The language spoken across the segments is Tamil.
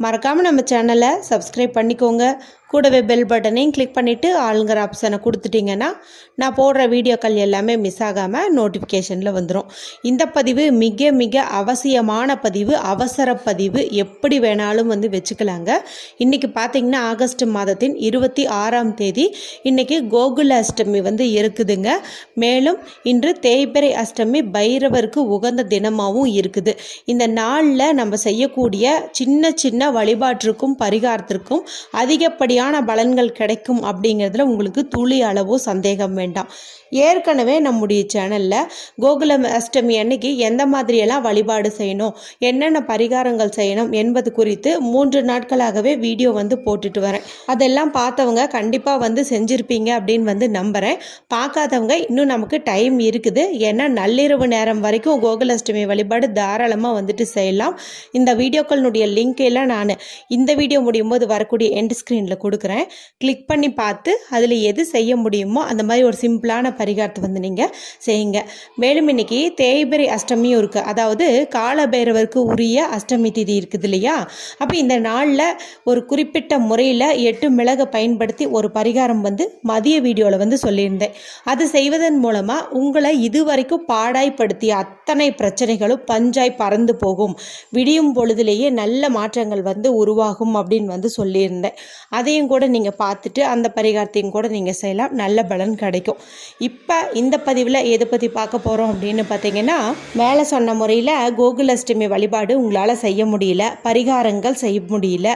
மறக்காமல் நம்ம சேனலை சப்ஸ்கிரைப் பண்ணிக்கோங்க. கூடவே பெல் பட்டனையும் கிளிக் பண்ணிவிட்டு ஆளுங்கிற ஆப்ஷனை கொடுத்துட்டிங்கன்னா நான் போடுற வீடியோக்கள் எல்லாமே மிஸ் ஆகாமல் நோட்டிஃபிகேஷனில் வந்துடும் இந்த பதிவு மிக மிக அவசியமான பதிவு அவசர பதிவு எப்படி வேணாலும் வந்து வச்சுக்கலாங்க. இன்றைக்கி பார்த்தீங்கன்னா ஆகஸ்ட் மாதத்தின் இருபத்தி ஆறாம் தேதி இன்றைக்கி கோகுல அஷ்டமி வந்து இருக்குதுங்க. மேலும் இன்று தேய்பிரை அஷ்டமி பைரவருக்கு உகந்த தினமாகவும் இருக்குது. இந்த நாளில் நம்ம செய்யக்கூடிய சின்ன சின்ன வழிபாட்டிற்கும் பரிகாரத்திற்கும் அதிகப்படியான பலன்கள் கிடைக்கும் அப்படிங்கிறதுல உங்களுக்கு துளி அளவோ சந்தேகம் வேண்டாம். ஏற்கனவே நம்முடைய சேனலில் கோகுலம் அஷ்டமி அன்னைக்கு எந்த மாதிரியெல்லாம் வழிபாடு செய்யணும் என்னென்ன பரிகாரங்கள் செய்யணும் என்பது குறித்து மூன்று நாட்களாகவே வீடியோ வந்து போட்டுட்டு வரேன். அதெல்லாம் பார்த்தவங்க கண்டிப்பாக வந்து செஞ்சுருப்பீங்க அப்படின்னு வந்து நம்புகிறேன் பார்க்காதவங்க இன்னும் நமக்கு டைம் இருக்குது. ஏன்னா நள்ளிரவு நேரம் வரைக்கும் கோகுலாஷ்டமி வழிபாடு தாராளமாக வந்துட்டு செய்யலாம். இந்த வீடியோக்களினுடைய லிங்க் எல்லாம் நான் இந்த வீடியோ முடியும் போது வரக்கூடிய எண்ட் ஸ்க்ரீனில் கொடுக்குறேன். கிளிக் பண்ணி பார்த்து அதில் எது செய்ய முடியுமோ அந்த மாதிரி ஒரு சிம்பிளான பரிகாரத்தை வந்து நீங்கள் செய்யுங்க. மேலும் இன்னைக்கு தேய்பிரை அஷ்டமியும் இருக்குது அதாவது காலபைரவருக்கு உரிய அஷ்டமி திதி இருக்குது இல்லையா? அப்போ இந்த நாளில் ஒரு குறிப்பிட்ட முறையில் எட்டு மிளகை பயன்படுத்தி ஒரு பரிகாரம் வந்து மதிய வீடியோவில் வந்து சொல்லியிருந்தேன். அது செய்வதன் மூலமாக உங்களை இதுவரைக்கும் பாடாய்ப்படுத்திய அத்தனை பிரச்சனைகளும் பஞ்சாய் பறந்து போகும். விடியும் பொழுதுலேயே நல்ல மாற்றங்கள் வந்து உருவாகும் அப்படின்னு வந்து சொல்லியிருந்தேன். அதையும் கூட நீங்கள் பார்த்துட்டு அந்த பரிகாரத்தையும் கூட நீங்கள் செய்யலாம். நல்ல பலன் கிடைக்கும். இப்போ இந்த பதிவில் எதை பற்றி பார்க்க போகிறோம் அப்படின்னு பார்த்தீங்கன்னா மேலே சொன்ன முறையில் கோகுலாஷ்டமி வழிபாடு உங்களால் செய்ய முடியல. பரிகாரங்கள் செய்ய முடியல.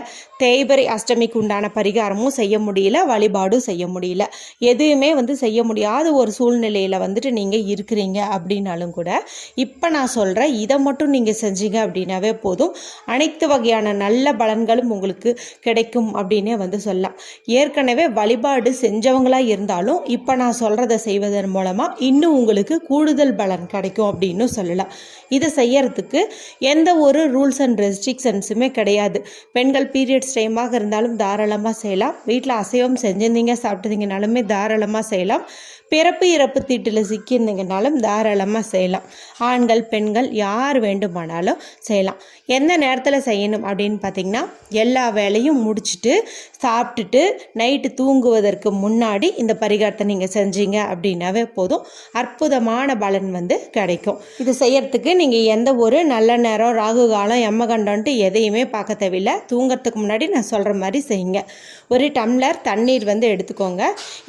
தேய்பரை அஷ்டமிக்கு உண்டான பரிகாரமும் செய்ய முடியல. வழிபாடும் செய்ய முடியல. எதுவுமே வந்து செய்ய முடியாத ஒரு சூழ்நிலையில் வந்துட்டு நீங்கள் இருக்கிறீங்க அப்படின்னாலும் கூட இப்போ நான் சொல்கிறேன் இதை மட்டும் நீங்கள் செஞ்சீங்க அப்படின்னாவே போதும். அனைத்து வகையான நல்ல பலன்களும் உங்களுக்கு கிடைக்கும் அப்படின்னே வந்து சொல்லலாம். ஏற்கனவே வழிபாடு செஞ்சவங்களாக இருந்தாலும் இப்போ நான் சொல்கிறத செய்வதன் மூலமாக இன்னும் உங்களுக்கு கூடுதல் பலன் கிடைக்கும் அப்படின்னு சொல்லலாம். இதை செய்யறதுக்கு எந்த ஒரு ரூல்ஸ் அண்ட் ரெஸ்ட்ரிக்ஷன்ஸுமே கிடையாது. பெண்கள் பீரியட்ஸ் டைமாக இருந்தாலும் தாராளமாக செய்யலாம். வீட்டில் அசைவம் செஞ்சிருந்தீங்க சாப்பிட்டீங்கனாலுமே தாராளமாக செய்யலாம். பிறப்பு இறப்பு தீட்டில் சிக்கியிருந்தீங்கனாலும் தாராளமாக செய்யலாம். ஆண்கள் பெண்கள் யார் வேண்டுமானாலும் செய்யலாம். எந்த நேரத்தில் செய்யணும் அப்படின்னு பார்த்தீங்கன்னா எல்லா வேலையும் முடிச்சுட்டு சாப்பிட்டுட்டு நைட்டு தூங்குவதற்கு முன்னாடி இந்த பரிகாரத்தை நீங்கள் செஞ்சீங்க அப்படின்னாவே போதும். அற்புதமான பலன் வந்து கிடைக்கும். இது செய்யறதுக்கு நீங்கள் எந்த ஒரு நல்ல நேரம் ராகு காலம் எம்மகண்டன்ட்டு எதையுமே பார்க்க தேவையில்லை தூங்குறதுக்கு முன்னாடி நான் சொல்கிற மாதிரி செய்யுங்க. ஒரு டம்ளர் தண்ணீர் வந்து எடுத்துக்கோங்க.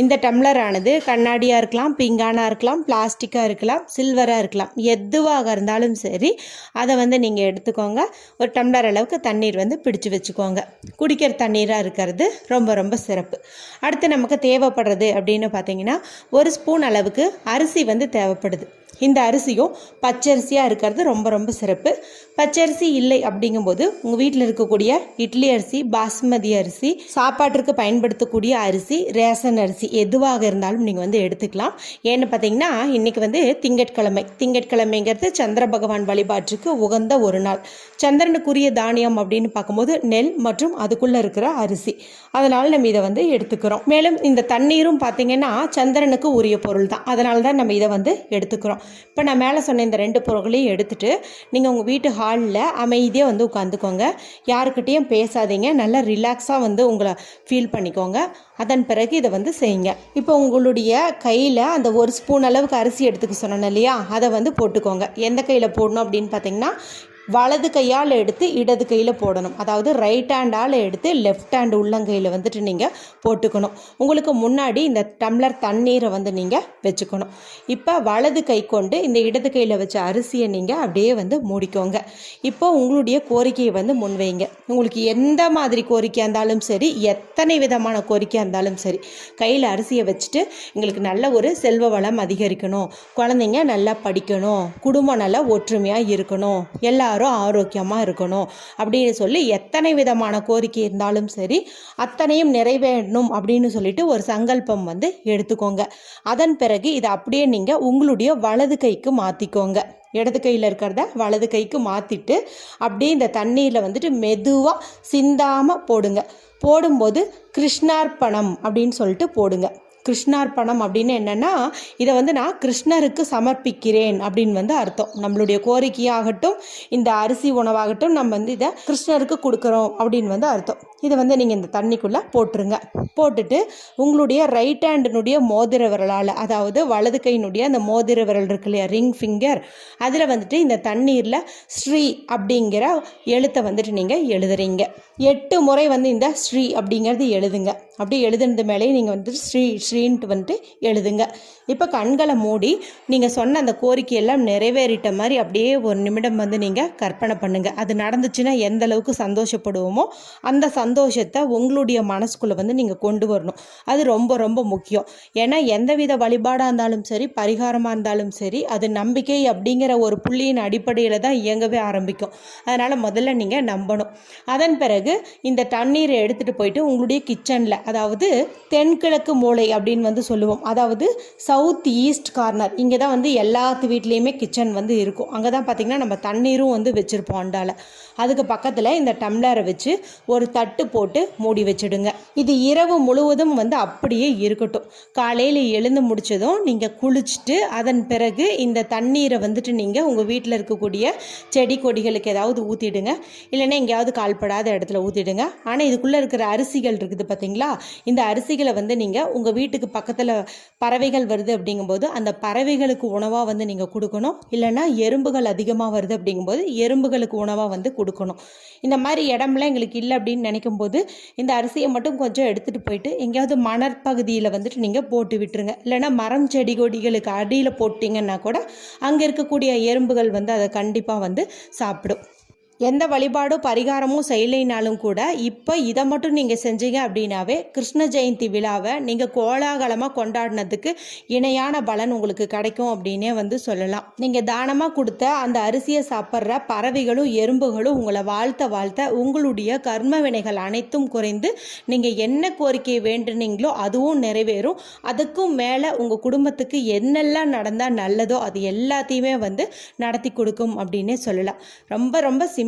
இந்த டம்ளர் ஆனது கண்ணாடியாக இருக்கலாம் பிங்கானாக இருக்கலாம் பிளாஸ்டிக்காக இருக்கலாம் சில்வராக இருக்கலாம். எதுவாக இருந்தாலும் சரி அதை வந்து நீங்கள் எடுத்துக்கோங்க. ஒரு டம்ளர் அளவுக்கு தண்ணீர் வந்து பிடிச்சு வச்சுக்கோங்க. குடிக்கிற தண்ணீராக இருக்கிறது ரொம்ப ரொம்ப சிறப்பு. அடுத்து நமக்கு தேவைப்படுறது அப்படின்னு பார்த்தீங்கன்னா ஒரு ஸ்பூன் அளவுக்கு அரிசி வந்து தேவைப்படுது. இந்த அரிசியும் பச்சரிசியாக இருக்கிறது ரொம்ப ரொம்ப சிறப்பு. பச்சரிசி இல்லை அப்படிங்கும்போது உங்கள் வீட்டில் இருக்கக்கூடிய இட்லி அரிசி பாஸ்மதி அரிசி சாப்பாட்டிற்கு பயன்படுத்தக்கூடிய அரிசி ரேஷன் அரிசி எதுவாக இருந்தாலும் நீங்கள் வந்து எடுத்துக்கலாம். ஏன்னு பார்த்தீங்கன்னா இன்றைக்கி வந்து திங்கட்கிழமை. திங்கட்கிழமைங்கிறது சந்திர பகவான் வழிபாட்டுக்கு உகந்த ஒரு நாள். சந்திரனுக்குரிய தானியம் அப்படின்னு பார்க்கும்போது நெல் மற்றும் அதுக்குள்ளே இருக்கிற அரிசி. அதனால் நம்ம இதை வந்து எடுத்துக்கிறோம். மேலும் இந்த தண்ணீரும் பார்த்தீங்கன்னா சந்திரனுக்கு உரிய பொருள் தான் அதனால தான் நம்ம இதை வந்து எடுத்துக்கிறோம். இப்போ நான் மேலே சொன்ன இந்த ரெண்டு பொருட்களையும் எடுத்துட்டு நீங்கள் உங்கள் வீட்டு ஹாலில் அமைதியாக வந்து உட்காந்துக்கோங்க. யாருக்கிட்டேயும் பேசாதீங்க. நல்லா ரிலாக்ஸாக வந்து உங்களை ஃபீல் பண்ணிக்கோங்க. அதன் பிறகு இதை வந்து செய்யுங்க. இப்போ உங்களுடைய கையில் அந்த ஒரு ஸ்பூன் அளவுக்கு அரிசி எடுத்துக்க சொன்னேன் இல்லையா? அதை வந்து போட்டுக்கோங்க. எந்த கையில் போடணும் அப்படின்னு பார்த்தீங்கன்னா வலது கையால் எடுத்து இடது கையில் போடணும். அதாவது ரைட் ஹேண்டால் எடுத்து லெஃப்ட் ஹேண்ட் உள்ளங்கையில் வந்துட்டு நீங்கள் போட்டுக்கணும். உங்களுக்கு முன்னாடி இந்த டம்ளர் தண்ணீரை வந்து நீங்கள் வச்சுக்கணும். இப்போ வலது கை கொண்டு இந்த இடது கையில் வச்ச அரிசியை நீங்கள் அப்படியே வந்து மூடிக்கோங்க. இப்போ உங்களுடைய கோரிக்கையை வந்து முன்வைங்க. உங்களுக்கு எந்த மாதிரி கோரிக்கையாக இருந்தாலும் சரி எத்தனை விதமான கோரிக்கையாக இருந்தாலும் சரி கையில் அரிசியை வச்சுட்டு எங்களுக்கு நல்ல ஒரு செல்வ வளம் அதிகரிக்கணும். குழந்தைங்க நல்லா படிக்கணும். குடும்பம் நல்லா ஒற்றுமையாக இருக்கணும். எல்லாரும் ஆரோக்கியமாக இருக்கணும் அப்படின்னு சொல்லி எத்தனை விதமான கோரிக்கை இருந்தாலும் சரி அத்தனையும் நிறைவேறணும் அப்படின்னு சொல்லிட்டு ஒரு சங்கல்பம் வந்து எடுத்துக்கோங்க. அதன் பிறகு இதை அப்படியே நீங்கள் உங்களுடைய வலது கைக்கு மாற்றிக்கோங்க இடது கையில் இருக்கிறத வலது கைக்கு மாற்றிட்டு அப்படியே இந்த தண்ணியில் வந்துட்டு மெதுவாக சிந்தாமல் போடுங்க. போடும்போது கிருஷ்ணார்ப்பணம் அப்படின்னு சொல்லிட்டு போடுங்க. கிருஷ்ணார்ப்பணம் அப்படின்னு என்னென்னா இதை வந்து நான் கிருஷ்ணருக்கு சமர்ப்பிக்கிறேன் அப்படின்னு வந்து அர்த்தம். நம்மளுடைய கோரிக்கையாகட்டும் இந்த அரிசி உணவாகட்டும் நம்ம வந்து இதை கிருஷ்ணருக்கு கொடுக்குறோம் அப்படின்னு வந்து அர்த்தம். இதை வந்து நீங்கள் இந்த தண்ணிக்குள்ளே போட்டுருங்க. போட்டுட்டு உங்களுடைய ரைட் ஹேண்டினுடைய மோதிர விரலால் அதாவது வலது கையினுடைய அந்த மோதிர விரல் இருக்கு இல்லையா ரிங் ஃபிங்கர் அதில் வந்துட்டு இந்த தண்ணீரில் ஸ்ரீ அப்படிங்கிற எழுத்தை வந்துட்டு நீங்கள் எழுதுறீங்க. எட்டு முறை வந்து இந்த ஸ்ரீ அப்படிங்கிறது எழுதுங்க. அப்படி எழுதுனது மேலேயே நீங்கள் வந்துட்டு ஸ்ரீ அப்படின்ட்டு வந்துட்டு எழுதுங்க. இப்போ கண்களை மூடி நீங்கள் சொன்ன அந்த கோரிக்கையெல்லாம் நிறைவேறிட்ட மாதிரி அப்படியே ஒரு நிமிடம் வந்து நீங்கள் கற்பனை பண்ணுங்கள் அது நடந்துச்சுன்னா எந்த அளவுக்கு சந்தோஷப்படுவோமோ அந்த சந்தோஷத்தை உங்களுடைய மனசுக்குள்ளே வந்து நீங்கள் கொண்டு வரணும். அது ரொம்ப ரொம்ப முக்கியம். ஏன்னா எந்தவித வழிபாடாக இருந்தாலும் சரி பரிகாரமாக இருந்தாலும் சரி அது நம்பிக்கை அப்படிங்கிற ஒரு புள்ளியின் அடிப்படையில் தான் இயங்கவே ஆரம்பிக்கும். அதனால் முதல்ல நீங்கள் நம்பணும். அதன் பிறகு இந்த தண்ணீரை எடுத்துகிட்டு போயிட்டு உங்களுடைய கிச்சனில் அதாவது தென்கிழக்கு மூளை அப்படின்னு வந்து சொல்லுவோம். அதாவது சவுத் ஈஸ்ட் கார்னர் இங்கே தான் வந்து எல்லாத்து வீட்லேயுமே கிச்சன் வந்து இருக்கும். அங்கே தான் பார்த்திங்கன்னா நம்ம தண்ணீரும் வந்து வச்சுருப்போம் அண்டால். அதுக்கு பக்கத்தில் இந்த டம்ளரை வச்சு ஒரு தட்டு போட்டு மூடி வச்சுடுங்க. இது இரவு முழுவதும் வந்து அப்படியே இருக்கட்டும். காலையில் எழுந்து முடிச்சதும் நீங்கள் குளிச்சுட்டு அதன் பிறகு இந்த தண்ணீரை வந்துட்டு நீங்கள் உங்கள் வீட்டில் இருக்கக்கூடிய செடி கொடிகளுக்கு ஏதாவது ஊற்றிடுங்க இல்லைன்னா எங்கேயாவது கால்படாத இடத்துல ஊற்றிடுங்க ஆனால் இதுக்குள்ளே இருக்கிற அரிசிகள் இருக்குது பார்த்தீங்களா இந்த அரிசிகளை வந்து நீங்கள் உங்கள் வீட்டு வீட்டுக்கு பக்கத்தில் பறவைகள் வருது அப்படிங்கும்போது அந்த பறவைகளுக்கு உணவாக வந்து நீங்கள் கொடுக்கணும். இல்லைன்னா எறும்புகள் அதிகமாக வருது அப்படிங்கும்போது எறும்புகளுக்கு உணவாக வந்து கொடுக்கணும். இந்த மாதிரி இடம்லாம் எங்களுக்கு இல்லை அப்படின்னு நினைக்கும் போது இந்த அரிசியை மட்டும் கொஞ்சம் எடுத்துகிட்டு போயிட்டு எங்கேயாவது மணற்பகுதியில் வந்துட்டு நீங்கள் போட்டு விட்டுருங்க. இல்லைன்னா மரம் செடி கொடிகளுக்கு அடியில் போட்டிங்கன்னா கூட அங்கே இருக்கக்கூடிய எறும்புகள் வந்து அதை கண்டிப்பாக வந்து சாப்பிடும். எந்த வழிபாடும் பரிகாரமும் செய்யலைனாலும் கூட இப்போ இதை மட்டும் நீங்கள் செஞ்சீங்க அப்படின்னாவே கிருஷ்ண ஜெயந்தி விழாவை நீங்கள் கோலாகலமாக கொண்டாடினதுக்கு இணையான பலன் உங்களுக்கு கிடைக்கும் அப்படின்னே வந்து சொல்லலாம். நீங்கள் தானமாக கொடுத்த அந்த அரிசியை சாப்பிட்ற பறவைகளும் எறும்புகளும் உங்களை வாழ்த்த வாழ்த்த உங்களுடைய கர்ம வினைகள் அனைத்தும் குறைந்து நீங்கள் என்ன கோரிக்கையை வேண்டுனீங்களோ அதுவும் நிறைவேறும். அதுக்கும் மேலே உங்கள் குடும்பத்துக்கு என்னெல்லாம் நடந்தால் நல்லதோ அது எல்லாத்தையுமே வந்து நடத்தி கொடுக்கும் அப்படின்னே சொல்லலாம். ரொம்ப ரொம்ப சிம்